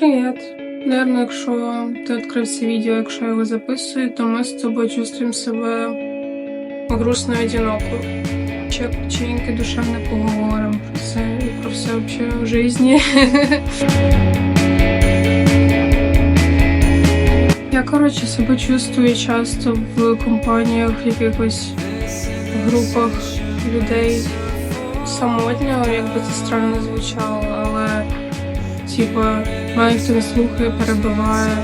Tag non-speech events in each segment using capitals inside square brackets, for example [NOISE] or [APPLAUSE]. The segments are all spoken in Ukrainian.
Привіт. Наверно, якщо ти відкрив це відео, якщо я його записую, то ми з тобою чувствуємо себе грустно одиноко. Чи чинки душевно поговоримо про це і про все вообще в житті. [LAUGHS] Я, коротше, себе чувствую часто в компаніях, в якихось групах людей самотньо, як би це странно звучало, але типа ніхто не слухає, перебиває,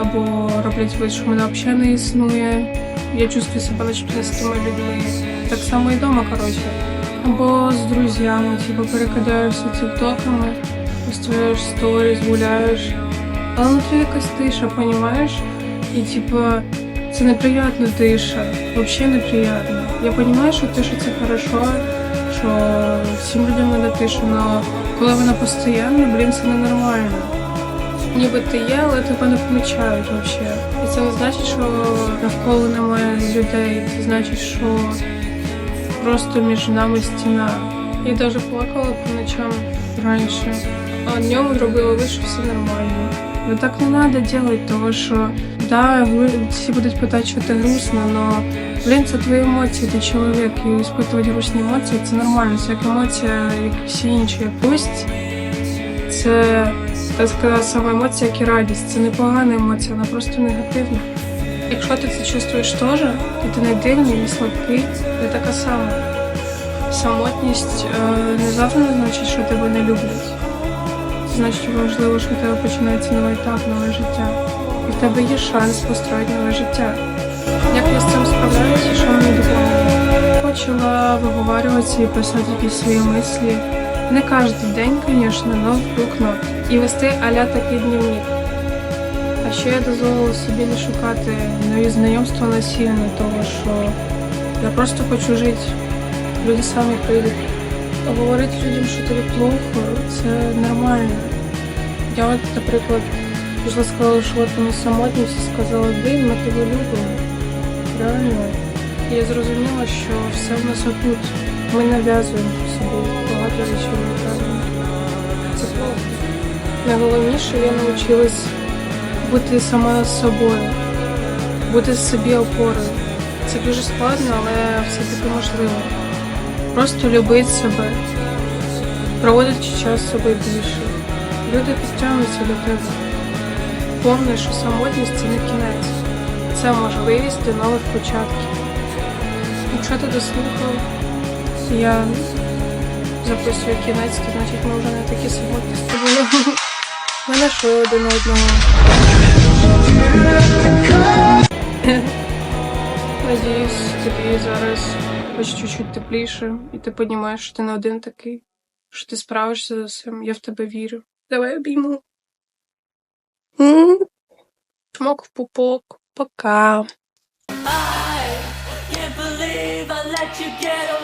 або роблять вид, що мене взагалі не існує. Я чувствую себе начебто з тими людьми. Так само і вдома, коротше. Або з друзями, типу, перекидаєшся тіктоками, виставляєш сторіс, гуляєш. Але внутрі якась тиша, понімаєш? І типа це неприятна тиша, взагалі неприятно. Я розумію, що тиша це хорошо, що всім людям треба тишу, але коли вона постійна, блін, це ненормально. Ніби ти є, але тебе не помічають взагалі. І це не значить, що навколо немає людей. Це значить, що просто між нами стіна. Я навіть плакала по ночам раніше, а днем робила вид, що все нормально. Ну так не треба робити, тому що да, всі будуть питати, що ти грустно, але блін, це твої емоції, ти чоловік, і спитувати грустні емоції це нормально, це як емоція, як всі інші. Пусть це так сказати, сама емоція, як і радість. Це не погана емоція, вона просто негативна. Якщо ти це чувствуєш теж, то ти не дивний, не слабкий, ти така сама. Самотність е, не завжди не значить, що тебе не люблять. Значить, важливо, що в тебе починається новий етап, нове життя. І в тебе є шанс построїти нове життя. Як я з цим справляюся, що мені допомогли? Почала виговорюватися і писати якісь свої мислі. Не кожен день, звісно, але в блокнот. І вести аля такий дневник. А ще я дозволила собі не шукати нові знайомства насильно, тому що я просто хочу жити. Люди самі прийдуть. Говорити людям, що тобі плохо, це нормально. Я от, наприклад, пішла сказала, що от мені самотні, всі сказали, блін, ми тебе любимо. Реально. І я зрозуміла, що все в нас отут. Ми нав'язуємо собі багато речей неправильно. Це плохо. Найголовніше я навчилась бути сама з собою, бути собі опорою. Це дуже складно, але все-таки можливо. Просто любити себе, проводити час з собою більше. Люди підтягнуться до тебе. Помни, що самотність це не кінець, це можливість до нових початків. Якщо ти дослухав, я записую кінець, то значить ми вже не такі самотні з тобою. Ми знайшли один одного. [LAUGHS] Надіюсь, тобі зараз хоч чуть-чуть тепліше, і ти розумієш, що ти не один такий, що ти справишся з усім. Я в тебе вірю. Давай обійму. М. Чмок в пупок. Пока. Can't believe I let you get away.